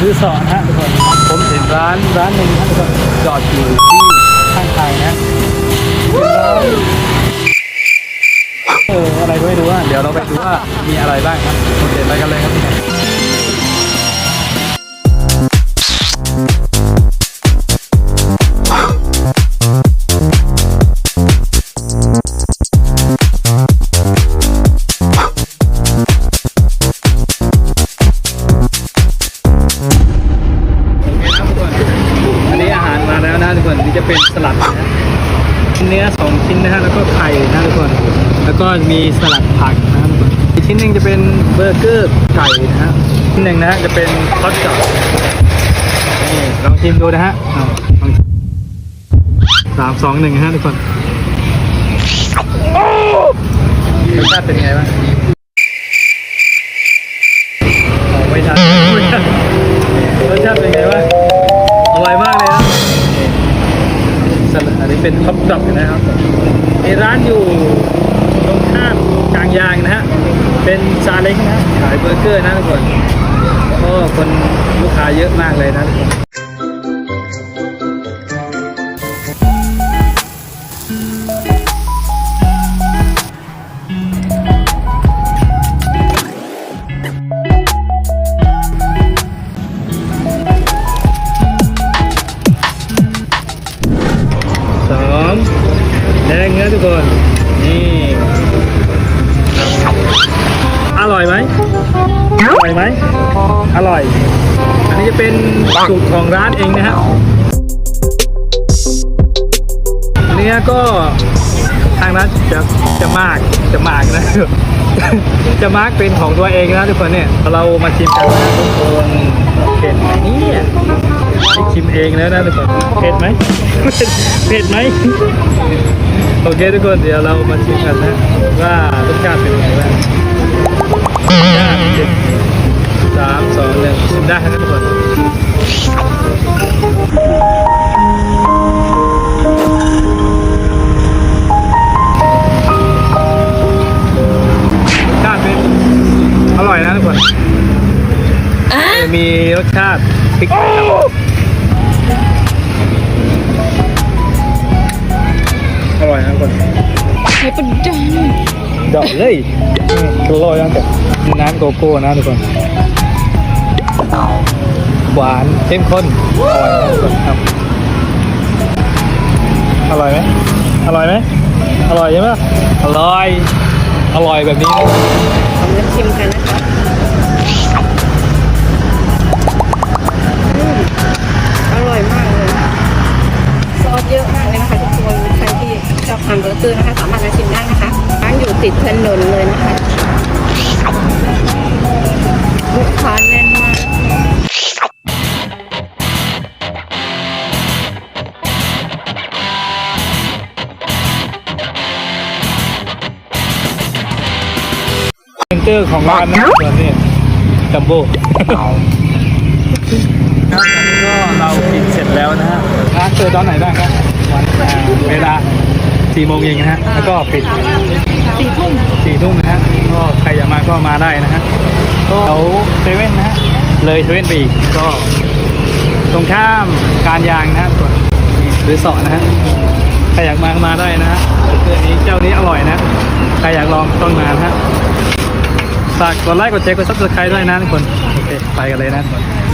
คือสอร์ทนะฮะทุกคนผมเห็นร้านร้านหนึ่งฮะทุกคนจอดอยู่ที่ข้างทางนะเอออะไรก็ไม่รู้อะเดี๋ยวเราไปดูว่ามีอะไรบ้างครับโอเคไปกันเลยครับพี่ จะเป็นสลัดนะเนื้อสองชิ้นนะฮะแล้วก็ไข่นะทุกคนแล้วก็มีสลัดผักนะทุกคนอีกชิ้นหนึ่งจะเป็นเบอร์เกอร์ไก่นะฮะชิ้นหนึ่งนะฮะจะเป็นฮอทดอกนี่ลองชิมดูนะฮะสามสองหนึ่งฮะทุกคนรสชาติเป็นไงบ้างไม่ทันรสชาติเป็นไงวะอี่เป็นท็อปดอปนะครับในร้านอยู่ตรงข้ามกลางยางนะฮะเป็นซาเล้งนะขายเบอร์เกอร์นะทุกคนโอ้คนลูกค้าเยอะมากเลยนะ นะทุกคน นี่ อร่อยไหมอร่อยไหม อร่อย อันนี้จะเป็นสูตรของร้านเองนะฮะเนื้อก็ทางร้านจะจะมากจะมากนะ จะมากเป็นของตัวเองนะทุกคนเนี่ยเรามาชิมกันนะทุกคนเผ็ดไหมเนี่ยได้ชิมเองแล้วนะทุกคนเผ็ดไหมเผ็ดไหม โอเคทุกคนเดี๋ยวเรามาชิมกันนะว่ารสชาติเป็นยังไงบ้างสามสองหนึ่งชิมได้นะทุกคนรสชาติเป็นอร่อยนะทุกคนจะมีรสชาติพริกครับ ประดังดอกเลยกล่อยนะแต่น้ำโกโก้นะทุกคน หวานเข้มข้นอร่อยนะทุกคนครับ อร่อยไหมอร่อยไหมอร่อยใช่ไหมอร่อย อร่อยแบบนี้นะเองมาชิมกันนะคะ ติดถนนเลยนะคะลูกค้าแน่นมากเซนเตอร์ของร้านนะส่วนนี้จัมโบ้ครับตอนนี้ก็เรากินเสร็จแล้วนะฮะร้านเจอตอนไหนบ้างครับวันอ่าเวลาสี่โมงเย็นนะฮะ แล้วก็ปิด สี่ทุ่มสี่ทุ่มนะฮะก็ใครอยากมาก็มาได้นะฮะก็แถวเซเว่นนะฮะเลยเซเว่นไปอีกก็ตรงข้ามการยางนะฮะส่วนหรือเสาะนะฮะใครอยากมาก็มาได้นะฮะเพื่อนี้เจ้านี้อร่อยนะใครอยากลองต้องมานะฮะฝากกดไลค์กดแชร์กดซับสไครต์ด้วยนะทุกคนโอเคไปกันเลยนะทุกคน